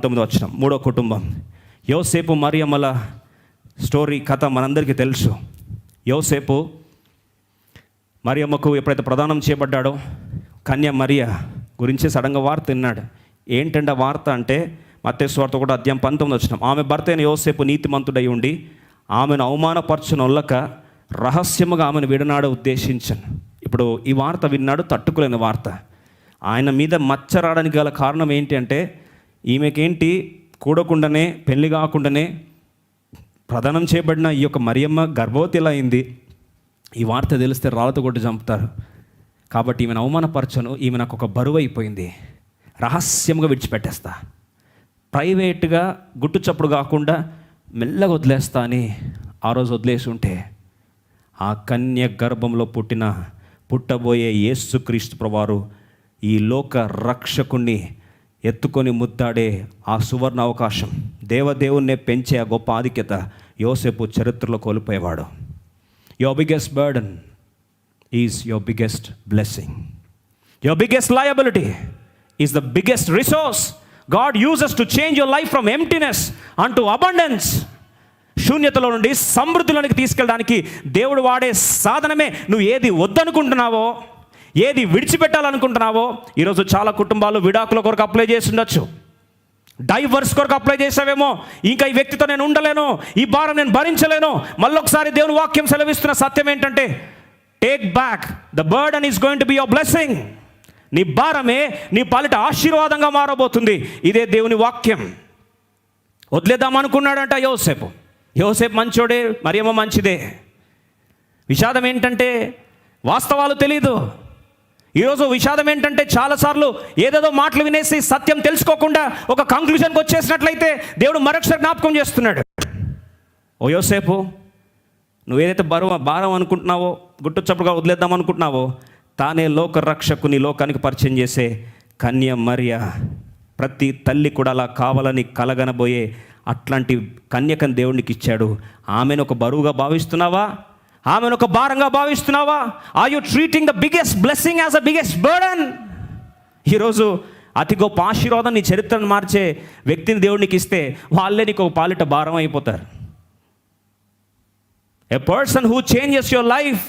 పంతొమ్మిది వచ్చిన మూడో కుటుంబం. యోసేపు మరియమ్మల స్టోరీ కథ మనందరికీ తెలుసు. యోసేపు మరియమ్మకు ఎప్పుడైతే ప్రదానం చేయబడ్డాడో కన్య మరియ గురించి సడన్గా వార్త విన్నాడు. ఏంటంటే వార్త అంటే మత్తేశ్వార్త కూడా అధ్యాయం పంతొమ్మిది వచ్చినాం ఆమె భర్త అయిన యోసేపు నీతిమంతుడై ఉండి ఆమెను అవమానపరచునొల్లక రహస్యముగా ఆమెను విడనాడ ఉద్దేశించను. ఇప్పుడు ఈ వార్త విన్నాడు తట్టుకోలేని వార్త. ఆయన మీద మచ్చ రావడానికి గల కారణం ఏంటి అంటే ఈమెకేంటి? కూడకుండానే పెళ్ళి కాకుండానే ప్రదానం చేయబడిన ఈ యొక్క మరియమ్మ గర్భవతిలా అయింది? ఈ వార్త తెలిస్తే రాళ్ళతో కొట్టి చంపుతారు. కాబట్టి ఈమెను అవమానపరచను. ఈమె నాకు ఒక బరువు అయిపోయింది. రహస్యంగా విడిచిపెట్టేస్తా. ప్రైవేట్గా గుట్టు చప్పుడు కాకుండా మెల్లగా వదిలేస్తా అని ఆ రోజు వదిలేసి ఉంటే ఆ కన్య గర్భంలో పుట్టిన పుట్టబోయే యేసుక్రీస్తు ప్రవారు ఈ లోక రక్షకుణ్ణి ఎత్తుకొని ముద్దాడే ఆ సువర్ణ అవకాశం దేవదేవుణ్ణే పెంచే ఆ గొప్ప ఆధిక్యత యోసేపు చరిత్రలో కోల్పోయేవాడు. Your biggest burden is your biggest blessing your biggest liability is the biggest resource God uses to change your life from emptiness and to abundance శూన్యతలో నుండి సమృద్ధిలోనికి తీసుకెళ్ళడానికి దేవుడు వాడే సాధనమే. నువ్వు ఏది వద్దనుకుంటున్నావో ఏది విడిచిపెట్టాలనుకుంటున్నావో ఈరోజు చాలా కుటుంబాలు విడాకుల కొరకు అప్లై చేసి ఉండొచ్చు డైవర్స్ కొరకు అప్లై చేసావేమో ఇంకా ఈ వ్యక్తితో నేను ఉండలేను ఈ భారం నేను భరించలేను. మళ్ళొకసారి దేవుని వాక్యం సెలవిస్తున్న సత్యం ఏంటంటే take back the burden is going to be your blessing నీ భారమే నీ పాలిట ఆశీర్వాదంగా మారబోతుంది. ఇదే దేవుని వాక్యం. వదిలేద్దాం అనుకున్నాడంట యోసేపు. యోసేపు మంచోడే మరేమో మంచిదే. విషాదం ఏంటంటే వాస్తవాలు తెలీదు. ఈరోజు విషాదం ఏంటంటే చాలాసార్లు ఏదేదో మాటలు వినేసి సత్యం తెలుసుకోకుండా ఒక కంక్లూజన్కి వచ్చేసినట్లయితే దేవుడు మరొకసారి జ్ఞాపకం చేస్తున్నాడు. ఓ యోసేపు నువ్వు ఏదైతే బరువు భారం అనుకుంటున్నావో గుట్టుచప్పుడుగా వదిలేద్దాం అనుకుంటున్నావో తానే లోక రక్షకుని లోకానికి పరిచయం చేసే కన్య మరియ. ప్రతి తల్లి కూడా అలా కావాలని కలగనబోయే అట్లాంటి కన్యకని దేవునికి ఇచ్చాడు. ఆమెను ఒక బరువుగా భావిస్తున్నావా? ఆమెను ఒక భారంగా భావిస్తున్నావా? Are you treating the biggest blessing as a biggest burden ఈరోజు అతి గొప్ప ఆశీర్వాదం నీ చరిత్రను మార్చే వ్యక్తిని దేవుడికి ఇస్తే వాళ్ళే నీకు ఒక పాలిట భారం అయిపోతారు. A person who changes your life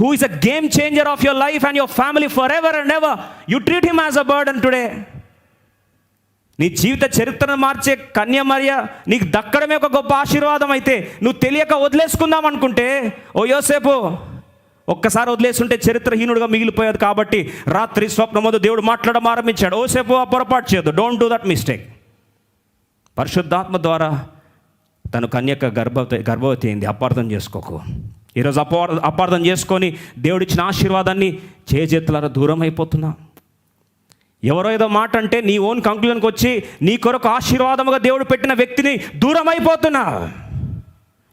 who is a game changer of your life and your family forever and ever you treat him as a burden today నీ జీవిత చరిత్రను మార్చే కన్యమర్య నీకు దక్కడమే ఒక గొప్ప ఆశీర్వాదం అయితే నువ్వు తెలియక వదిలేసుకుందాం అనుకుంటే ఓ యోసేపు ఒక్కసారి వదిలేసుంటే చరిత్రహీనుడిగా మిగిలిపోయేది కాబట్టి రాత్రి స్వప్నమోదు దేవుడు మాట్లాడడం ఆరంభించాడు. ఓసేపు ఆ పొరపాటు చేయొద్దు. డోంట్ డూ దట్ మిస్టేక్ పరిశుద్ధాత్మ ద్వారా తను కన్యక గర్భవతి గర్భవతి అయింది. అపార్థం చేసుకోకు. ఈరోజు అపార్ అపార్థం చేసుకొని దేవుడిచ్చిన ఆశీర్వాదాన్ని చేజెత్తులారా దూరం అయిపోతున్నాం. ఎవరో ఏదో మాట అంటే నీ ఓన్ కంక్లూజన్కి వచ్చి నీ కొరకు ఆశీర్వాదముగా దేవుడు పెట్టిన వ్యక్తిని దూరం అయిపోతున్నా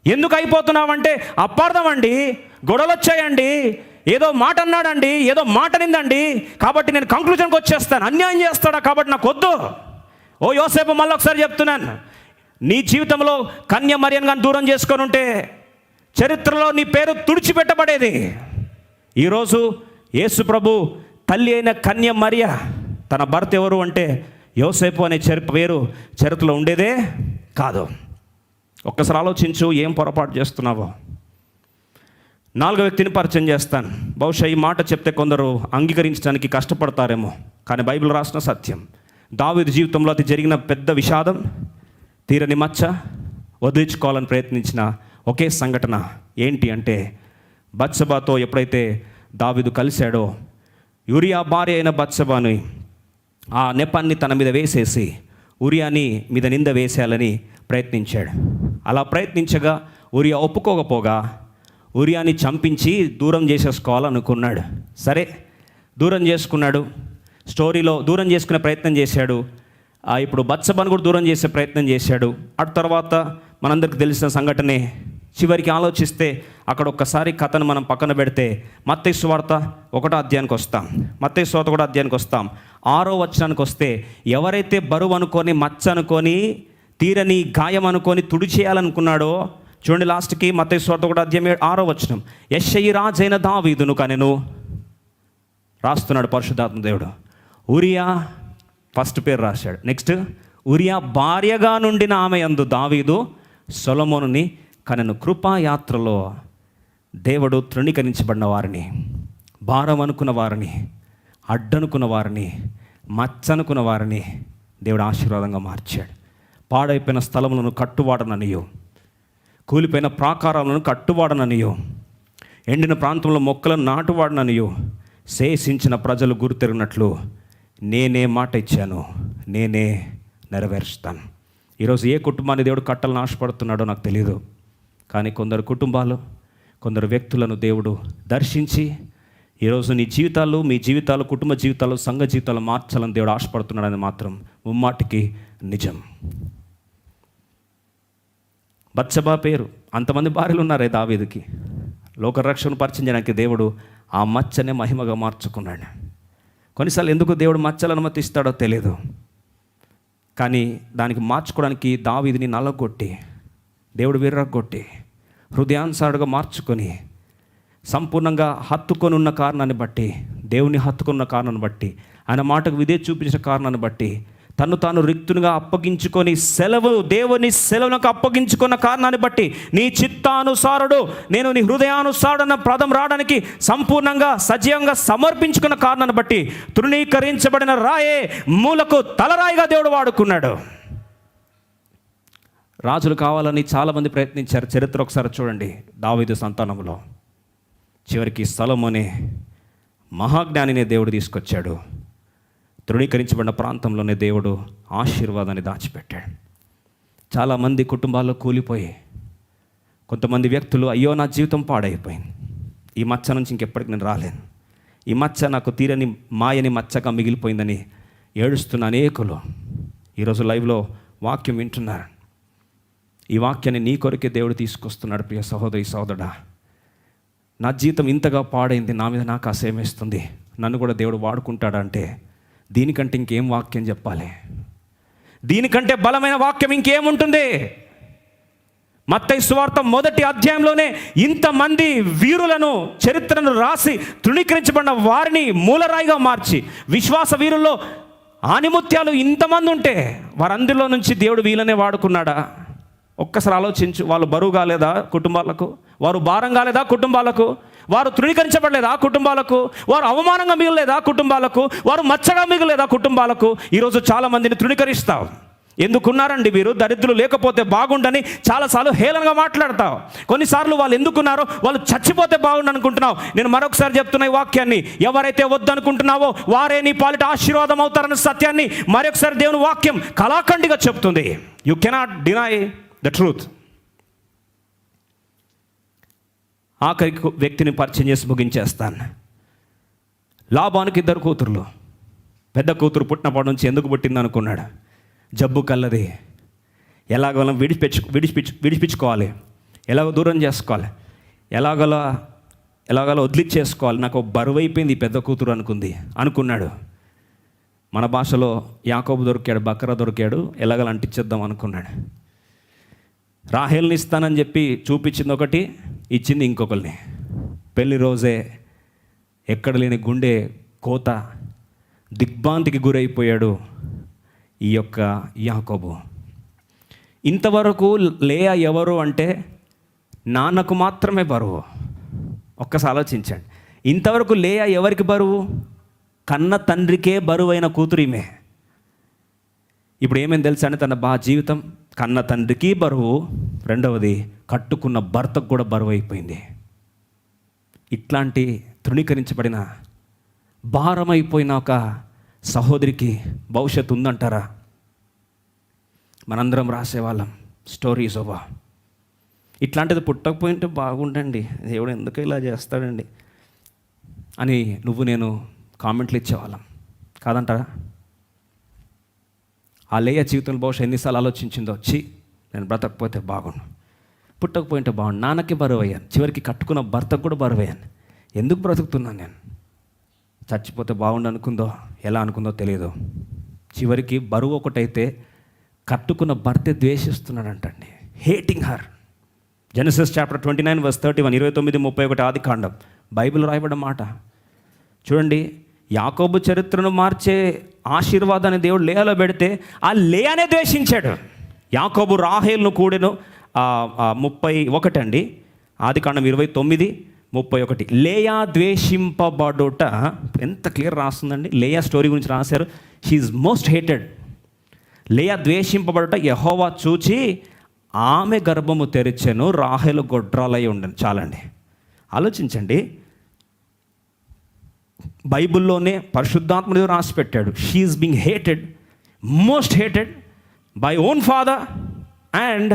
ఎందుకు అయిపోతున్నావంటే అపార్థం అండి గొడవలు వచ్చాయండి ఏదో మాట అన్నాడండి ఏదో మాట నిందండి కాబట్టి నేను కంక్లూజన్కి వచ్చేస్తాను అన్యాయం చేస్తాడా కాబట్టి నాకు వద్దు ఓ యోసేపు మళ్ళీ ఒకసారి చెప్తున్నాను నీ జీవితంలో కన్య మరియన్ కానీ దూరం చేసుకొని ఉంటే చరిత్రలో నీ పేరు తుడిచిపెట్టబడేది. ఈరోజు యేసు ప్రభు తల్లి అయిన కన్య మరియ తన భర్త ఎవరు అంటే యోసేపు అనే చరి పేరు చరిత్రలో ఉండేదే కాదు. ఒక్కసారి ఆలోచించు ఏం పొరపాటు చేస్తున్నావో. నాలుగో వ్యక్తిని పరిచయం చేస్తాను. బహుశా ఈ మాట చెప్తే కొందరు అంగీకరించడానికి కష్టపడతారేమో కానీ బైబిల్ రాసిన సత్యం. దావీదు జీవితంలో అది జరిగిన పెద్ద విషాదం తీరని మచ్చ వదిలించుకోవాలని ప్రయత్నించిన ఒకే సంఘటన ఏంటి అంటే బత్సబాతో ఎప్పుడైతే దావీదు కలిశాడో యూరియా భార్య అయిన బత్సబాని ఆ నెపాన్ని తన మీద వేసేసి ఉరియాని మీద నింద వేసేయాలని ప్రయత్నించాడు. అలా ప్రయత్నించగా ఉరియా ఒప్పుకోకపోగా ఉరియాని చంపించి దూరం చేసేసుకోవాలనుకున్నాడు. సరే దూరం చేసుకున్నాడు. స్టోరీలో దూరం చేసుకునే ప్రయత్నం చేశాడు. ఇప్పుడు బత్సబాను కూడా దూరం చేసే ప్రయత్నం చేశాడు. అటు తర్వాత మనందరికి తెలిసిన సంఘటనే చివరికి ఆలోచిస్తే అక్కడ ఒక్కసారి కథను మనం పక్కన పెడితే మత్తయి వార్త ఒకటో అధ్యాయానికి వస్తాం. మత్తయి సువార్త కూడా అధ్యాయానికి వస్తాం. ఆరో వచనానికి వస్తే ఎవరైతే బరువు అనుకొని మచ్చ అనుకొని తీరని గాయం అనుకొని తుడి చేయాలనుకున్నాడో చూడండి లాస్ట్కి మత్తయి స్వార్థ కూడా అధ్యాయం ఆరో వచనం. యశయి రాజైన దావీదును కనెను. రాస్తున్నాడు పరిశుద్ధాత్మ దేవుడు. ఉరియా ఫస్ట్ పేరు రాశాడు. నెక్స్ట్ ఉరియా భార్యగా నుండిన ఆమె అందు దావీదు సొలమోనుని కనెను. కృపాయాత్రలో దేవుడు తృణీకరించబడిన వారిని భారం అనుకున్న వారిని. అడ్డనుకున్న వారిని మచ్చనుకున్న వారిని దేవుడు ఆశీర్వాదంగా మార్చాడు. పాడైపోయిన స్థలములను కట్టువాడననియో. కూలిపోయిన ప్రాకారాలను కట్టువాడననియో. ఎండిన ప్రాంతంలో మొక్కలను నాటువాడననియో. శేషించిన ప్రజలు గుర్తెరిగినట్లు నేనే మాట ఇచ్చాను నేనే నెరవేరుస్తాను. ఈరోజు ఏ కుటుంబాన్ని దేవుడు కట్టలను ఆశపడుతున్నాడో నాకు తెలియదు కానీ కొందరు కుటుంబాలు కొందరు వ్యక్తులను దేవుడు దర్శించి ఈరోజు నీ జీవితాలు మీ జీవితాలు కుటుంబ జీవితాలు సంఘ జీవితాలు మార్చాలని దేవుడు ఆశపడుతున్నాడని మాత్రం ముమ్మాటికి నిజం. బచ్చబా పేరు. అంతమంది భార్యలు ఉన్నారే దావేదికి. లోకరక్షణ పరిచయం చేయడానికి దేవుడు ఆ మచ్చనే మహిమగా మార్చుకున్నాడు. కొన్నిసార్లు ఎందుకు దేవుడు మచ్చలు అనుమతిస్తాడో తెలియదు కానీ దానికి మార్చుకోవడానికి దావీదిని నల్లగొట్టి దేవుడు విర్రగొట్టి హృదయానుసారుగా మార్చుకొని సంపూర్ణంగా హత్తుకొని ఉన్న కారణాన్ని బట్టి దేవుని హత్తుకున్న కారణాన్ని బట్టి ఆయన మాటకు విధే చూపించిన కారణాన్ని బట్టి తను తాను రిక్తునిగా అప్పగించుకొని సెలవు దేవుని సెలవునకు అప్పగించుకున్న కారణాన్ని బట్టి నీ చిత్తానుసారుడు నేను నీ హృదయానుసారుడన్న ప్రథం రావడానికి సంపూర్ణంగా సజీవంగా సమర్పించుకున్న కారణాన్ని బట్టి తృణీకరించబడిన రాయే మూలకు తలరాయిగా దేవుడు వాడుకున్నాడు. రాజులు కావాలని చాలామంది ప్రయత్నించారు. చరిత్ర ఒకసారి చూడండి. దావీదు సంతానంలో చివరికి స్థలం అనే మహాజ్ఞానినే దేవుడు తీసుకొచ్చాడు. తృణీకరించబడిన ప్రాంతంలోనే దేవుడు ఆశీర్వాదాన్ని దాచిపెట్టాడు. చాలామంది కుటుంబాల్లో కూలిపోయి కొంతమంది వ్యక్తులు అయ్యో నా జీవితం పాడైపోయింది. ఈ మచ్చ నుంచి ఇంకెప్పటికి నేను రాలేను. ఈ మచ్చ నాకు తీరని మాయని మచ్చగా మిగిలిపోయిందని ఏడుస్తున్న అనేకులు ఈరోజు లైవ్లో వాక్యం వింటున్నారు. ఈ వాక్యాన్ని నీ కొరకే దేవుడు తీసుకొస్తున్నాడు ప్రియ సహోదరి సహోదరుడా. నా జీవితం ఇంతగా పాడైంది నా మీద నాకు అసేమేస్తుంది నన్ను కూడా దేవుడు వాడుకుంటాడంటే దీనికంటే ఇంకేం వాక్యం చెప్పాలి? దీనికంటే బలమైన వాక్యం ఇంకేముంటుంది? మత్తై సువార్త మొదటి అధ్యాయంలోనే ఇంతమంది వీరులను చరిత్రను రాసి తృణీకరించబడిన వారిని మూలరాయిగా మార్చి విశ్వాస వీరుల్లో ఆనిముత్యాలు ఇంతమంది ఉంటే వారందరిలో నుంచి దేవుడు వీళ్ళనే వాడుకున్నాడా? ఒక్కసారి ఆలోచించు వాళ్ళు బరువు కాలేదా కుటుంబాలకు? వారు భారం కాలేదా కుటుంబాలకు? వారు తృణీకరించబడలేదా కుటుంబాలకు? వారు అవమానంగా మిగలేదా కుటుంబాలకు? వారు మచ్చగా మిగలేదా కుటుంబాలకు? ఈరోజు చాలా మందిని తృణీకరిస్తావు ఎందుకున్నారండి వీరు? దరిద్రులు లేకపోతే బాగుండని చాలాసార్లు హేళనగా మాట్లాడతావు కొన్నిసార్లు వాళ్ళు ఎందుకున్నారో వాళ్ళు చచ్చిపోతే బాగుండు అనుకుంటున్నావు నేను మరొకసారి చెప్తున్న ఈ వాక్యాన్ని ఎవరైతే వద్దనుకుంటున్నావో వారే నీ పాలిట ఆశీర్వాదం అవుతారన్న సత్యాన్ని మరొకసారి దేవుని వాక్యం కళాఖండిగా చెప్తుంది. You cannot deny the truth ఆఖరి వ్యక్తిని పరిచయం చేసి ముగించేస్తాను. లాభానికి ఇద్దరు కూతుర్లు. పెద్ద కూతురు పుట్టినప్పటి నుంచి ఎందుకు పుట్టింది అనుకున్నాడు. జబ్బు కల్లది ఎలాగోలా విడిపించు విడిపించు విడిపించుకోవాలి ఎలాగో దూరం చేసుకోవాలి. ఎలాగోలా ఎలాగోలా వదిలిచ్చేసుకోవాలి. నాకు బరువు అయిపోయింది ఈ పెద్ద కూతురు అనుకుంది అనుకున్నాడు. మన భాషలో యాకోబు దొరికాడు బక్ర దొరికాడు ఎలాగలా అంటించేద్దాం అనుకున్నాడు. రాహేల్ని ఇస్తానని చెప్పి చూపించింది ఒకటి ఇచ్చింది ఇంకొకరిని పెళ్ళి రోజే ఎక్కడ లేని గుండె కోత దిగ్భాంతికి గురైపోయాడు ఈ యొక్క యాకోబు. ఇంతవరకు లేయా ఎవరు అంటే నాన్నకు మాత్రమే బరువు. ఒక్కసారి ఆలోచించండి. ఇంతవరకు లేయా ఎవరికి బరువు? కన్న తండ్రికే బరువైన కూతురిమే ఇప్పుడు ఏమైంది తెలుసా అంటే తన బా జీవితం కన్న తండ్రికి బరువు రెండవది కట్టుకున్న భర్తకు కూడా బరువు అయిపోయింది. ఇట్లాంటి తృణీకరించబడిన భారమైపోయిన ఒక సహోదరికి భవిష్యత్తు ఉందంటారా? మనందరం రాసేవాళ్ళం స్టోరీస్ ఓవా ఇట్లాంటిది పుట్టకపోయింటే బాగుండండి దేవుడు ఎందుకు ఇలా చేస్తాడండి అని నువ్వు నేను కామెంట్లు ఇచ్చేవాళ్ళం. కాదంటారా? ఆ లేయ జీవితంలో బహుశా ఎన్నిసార్లు ఆలోచించిందో వచ్చి నేను బ్రతకపోతే బాగుండు. పుట్టకపోయింటే బాగుండు. నాన్నకి బరువు అయ్యాను చివరికి కట్టుకున్న భర్తకు కూడా బరువు అయ్యాను ఎందుకు బ్రతుకుతున్నాను నేను? చచ్చిపోతే బాగుండు అనుకుందో ఎలా అనుకుందో తెలియదు. చివరికి బరువు ఒకటైతే కట్టుకున్న భర్తే ద్వేషిస్తున్నాడంటండి. Hating her Genesis chapter twenty nine verse thirty one ఇరవై తొమ్మిది ముప్పై ఒకటి ఆది కాండం. బైబిల్ రాయబడిన మాట. చూడండి యాకోబు చరిత్రను మార్చే ఆశీర్వాదాన్ని దేవుడు లేహలో పెడితే ఆ లేయానే ద్వేషించాడు. యాకోబు రాహేల్ను కూడెను ముప్పై ఒకటి అండి ఆది కాండం ఇరవై తొమ్మిది ముప్పై ఒకటి. లేయా ద్వేషింపబడుట. ఎంత క్లియర్ రాస్తుందండి. లేయా స్టోరీ గురించి రాశారు. షీఈ్ మోస్ట్ హేటెడ్ లేయా ద్వేషింపబడుట యహోవా చూచి ఆమె గర్భము తెరిచెను రాహేలు గొడ్రాలై ఉండను. చాలండి. ఆలోచించండి. బైబిల్లోనే పరిశుద్ధాత్మదేవుడు రాసి పెట్టాడు she's being hated most hated by own father and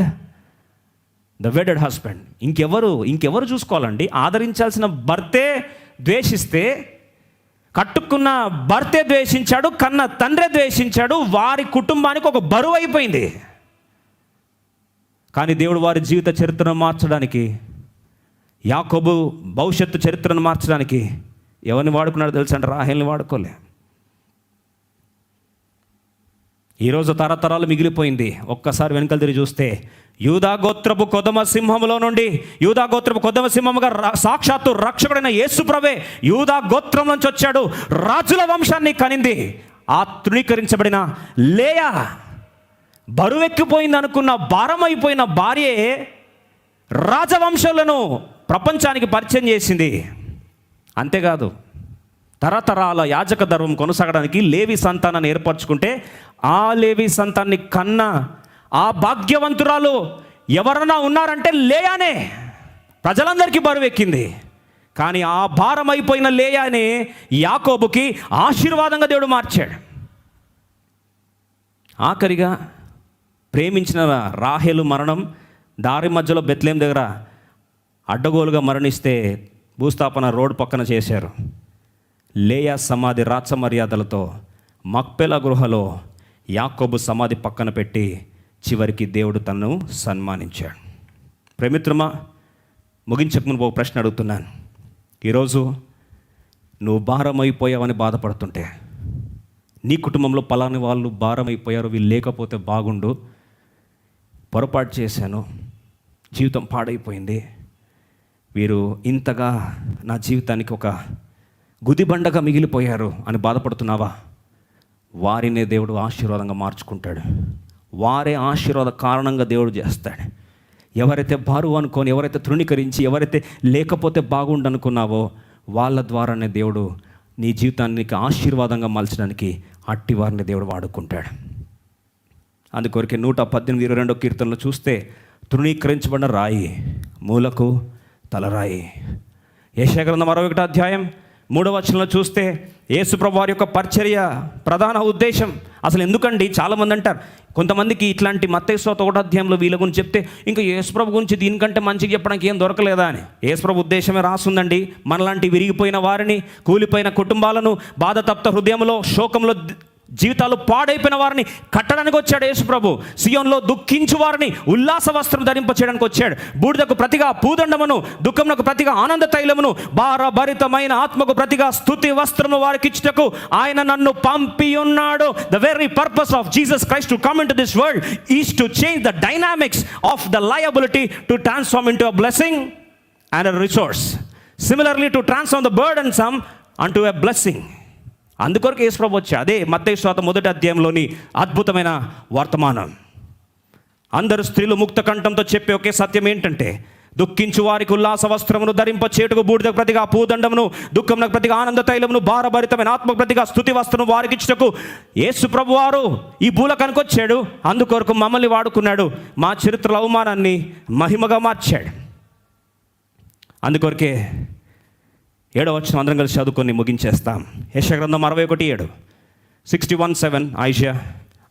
the wedded husband ఇంకెవరు ఇంకెవరు చూసుకోవాలండి? ఆదరించాల్సిన భర్తే ద్వేషిస్తే కట్టుకున్న భర్తే ద్వేషించాడు కన్న తండ్రే ద్వేషించాడు వారి కుటుంబానికి ఒక బరువు అయిపోయింది. కానీ దేవుడు వారి జీవిత చరిత్రను మార్చడానికి యాకోబు భవిష్యత్తు చరిత్రను మార్చడానికి ఎవరిని వాడుకున్నాడో తెలుసు అంటే రాహేల్ని వాడుకోలే. ఈరోజు తరతరాలు మిగిలిపోయింది. ఒక్కసారి వెనుకలు తిరిగి చూస్తే యూదా గోత్రపు కొదమ సింహములో నుండి యూదా గోత్రపు కొదమ సింహముగా రా- సాక్షాత్తు రక్షకుడైన యేసుప్రవే యూదా గోత్రం నుంచి వచ్చాడు. రాజుల వంశాన్ని కనింది. ఆ తృణీకరించబడిన లేయా బరువెక్కిపోయింది అనుకున్న భారమైపోయిన భార్యే రాజవంశాలను ప్రపంచానికి పరిచయం చేసింది. అంతేకాదు తరతరాల యాజక ధర్మం కొనసాగడానికి లేవి సంతానాన్ని ఏర్పరచుకుంటే ఆ లేవి సంతాన్ని కన్న ఆ భాగ్యవంతురాలు ఎవరన్నా ఉన్నారంటే లేయానే. ప్రజలందరికీ బరువెక్కింది. కానీ ఆ భారం అయిపోయిన లేయానే యాకోబుకి ఆశీర్వాదంగా దేవుడు మార్చాడు. ఆఖరిగా ప్రేమించిన రాహేలు మరణం దారి మధ్యలో బెత్లేం దగ్గర అడ్డగోలుగా మరణిస్తే భూస్థాపన రోడ్డు పక్కన చేశారు. లేయా సమాధి రాచ మర్యాదలతో మక్పెల గృహలో యాకోబు సమాధి పక్కన పెట్టి చివరికి దేవుడు తనను సన్మానించాడు. ప్రమిత్రమా ముగించక ఒక ప్రశ్న అడుగుతున్నాను. ఈరోజు నువ్వు భారం అయిపోయావని బాధపడుతుంటే నీ కుటుంబంలో పలాని వాళ్ళు భారం అయిపోయారు వీళ్ళు లేకపోతే బాగుండు పొరపాటు చేశాను జీవితం పాడైపోయింది వీరు ఇంతగా నా జీవితానికి ఒక గుదిబండగా మిగిలిపోయారు అని బాధపడుతున్నావా? వారినే దేవుడు ఆశీర్వాదంగా మార్చుకుంటాడు. వారే ఆశీర్వాద కారణంగా దేవుడు చేస్తాడు. ఎవరైతే బారు అనుకొని ఎవరైతే తృణీకరించి ఎవరైతే లేకపోతే బాగుండు అనుకున్నావో వాళ్ళ ద్వారానే దేవుడు నీ జీవితానికి ఆశీర్వాదంగా మలచడానికి అట్టి వారిని దేవుడు వాడుకుంటాడు. అందుకొరకే నూట పద్దెనిమిది ఇరవై రెండో కీర్తనలో చూస్తే తృణీకరించబడిన రాయి మూలకు తలరాయి. యశగ్రంథం అరవై ఒకటి అధ్యాయం మూడవ వచనంలో చూస్తే యేసుప్రభు వారి యొక్క పరిచర్య ప్రధాన ఉద్దేశం. అసలు ఎందుకండి చాలామంది అంటారు కొంతమందికి ఇట్లాంటి మత్తేశ్వర తోట అధ్యాయంలో వీళ్ళ గురించి చెప్తే ఇంకా యేసుప్రభు గురించి దీనికంటే మంచిగా చెప్పడానికి ఏం దొరకలేదా? అని. యేసుప్రభు ఉద్దేశమే రాస్తుందండి మనలాంటి విరిగిపోయిన వారిని కూలిపోయిన కుటుంబాలను బాధతప్త హృదయంలో శోకంలో జీవితాలు పాడైపోయిన వారిని కట్టడానికి వచ్చాడు యేసుప్రభు. సియోన్లో దుఃఖించు వారిని ఉల్లాస వస్త్రం ధరింప చేయడానికి వచ్చాడు. బూడిదకు ప్రతిగా పూదండమును దుఃఖమునకు ప్రతిగా ఆనంద తైలమును భారభరితమైన ఆత్మకు ప్రతిగా స్తుతి వస్త్రము వారికి ఇచ్చుటకు ఆయన నన్ను పంపి ఉన్నాడు. The very purpose of Jesus Christ to come into this world is to change the dynamics of the liability to transform into a blessing and a resource similarly to transform the burden and some into a blessing అందుకొరకు యేసుప్రభు వచ్చా అదే మత్తయి శ్వాత మొదటి అధ్యాయంలోని అద్భుతమైన వర్తమానం. అందరు స్త్రీలు ముక్త కంఠంతో చెప్పే ఒకే సత్యం ఏంటంటే దుఃఖించు వారికి ఉల్లాస వస్త్రమును ధరింప చేటుకు బూడిద ప్రతిగా పూదండమును దుఃఖమునకు ప్రతిగా ఆనంద తైలమును భారభరితమైన ఆత్మ ప్రతిగా స్థుతి వస్త్రము వారికి ఇచ్చుటకు యేసు ప్రభు వారు ఈ భూలకానికి వచ్చాడు అందుకొరకు మమ్మల్ని వాడుకున్నాడు. మా చరిత్రల అవమానాన్ని మహిమగా మార్చాడు. అందుకొరకే ఏడవ వచ్చిన అందరం కలిసి చదువుకొని ముగించేస్తాం. యశగ్రంథం అరవై ఒకటి ఏడు. Sixty one seven Isaiah.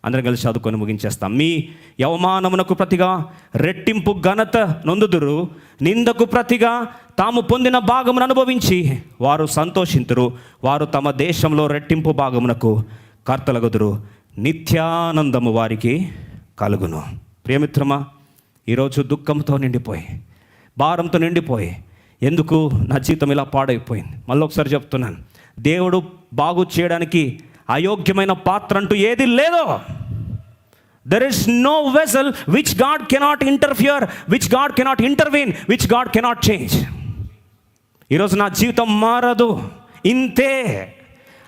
అందరం కలిసి చదువుకొని ముగించేస్తాం. మీ యవమానమునకు ప్రతిగా రెట్టింపు ఘనత నొందుదురు. నిందకు ప్రతిగా తాము పొందిన భాగమును అనుభవించి వారు సంతోషింతురు. వారు తమ దేశంలో రెట్టింపు భాగమునకు కర్తలగుదురు. నిత్యానందము వారికి కలుగును. ప్రియమిత్రమా ఈరోజు దుఃఖంతో నిండిపోయి భారంతో నిండిపోయి ఎందుకు? నా జీవితం ఇలా పాడైపోయింది. మళ్ళీ ఒకసారి చెప్తున్నాను. దేవుడు బాగు చేయడానికి అయోగ్యమైన పాత్ర అంటూ ఏది లేదో. There is no vessel which God cannot interfere which God cannot intervene which God cannot change ఈరోజు నా జీవితం మారదు. ఇంతే.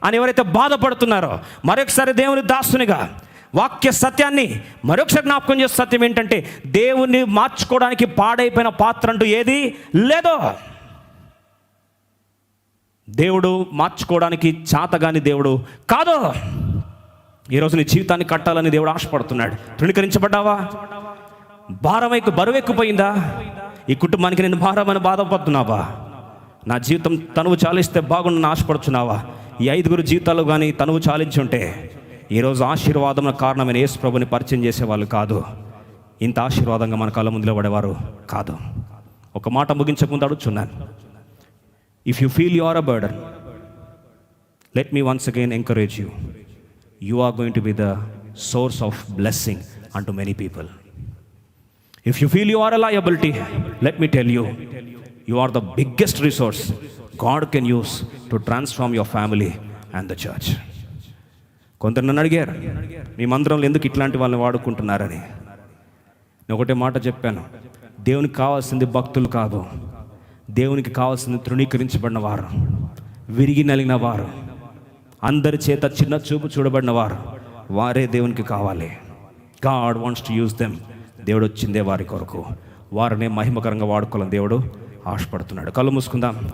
అని ఎవరైతే బాధపడుతున్నారో మరొకసారి దేవుని దాస్తునిగా వాక్య సత్యాన్ని మరొకసారి జ్ఞాపకం చేసే సత్యం ఏంటంటే దేవుణ్ణి మార్చుకోవడానికి పాడైపోయిన పాత్ర అంటూ ఏది లేదో. దేవుడు మార్చుకోవడానికి చాతగాని దేవుడు కాదు. ఈరోజు నీ జీవితాన్ని కట్టాలని దేవుడు ఆశపడుతున్నాడు. తృణీకరించబడ్డావా? భారం ఎక్కు బరువు ఎక్కుపోయిందా ఈ కుటుంబానికి నేను భారమని బాధపడుతున్నావా? నా జీవితం తనువు చాలిస్తే బాగుండని ఆశపడుతున్నావా ఈ ఐదుగురు జీవితాలు కానీ తనువు చాలించుంటే ఈరోజు ఆశీర్వాదం కారణమైన యేసు ప్రభుని పరిచయం చేసేవాళ్ళు కాదు. ఇంత ఆశీర్వాదంగా మన కళ్ళ ముందులో పడేవారు కాదు. ఒక మాట ముగించకుండా అడుగుతున్నాను if you feel you are a burden let me once again encourage you you are going to be the source of blessing unto many people if you feel you are a liability let me tell you you are the biggest resource God can use to transform your family and the church కొందరు నన్ను అడిగారు మీ మందిరంలో ఎందుకు ఇట్లాంటి వాళ్ళని వాడుకుంటున్నారని? నేను ఒకటే మాట చెప్పాను దేవునికి కావాల్సింది భక్తులు కాదు దేవునికి కావాల్సింది తృణీకరించబడిన వారు విరిగి నలిగిన వారు అందరి చేత చిన్న చూపు చూడబడిన వారు వారే దేవునికి కావాలి. God wants to use them దేవుడు వచ్చిందే వారి కొరకు. వారిని మహిమకరంగా వాడుకోవాలని దేవుడు ఆశపడుతున్నాడు. కళ్ళు మూసుకుందాం.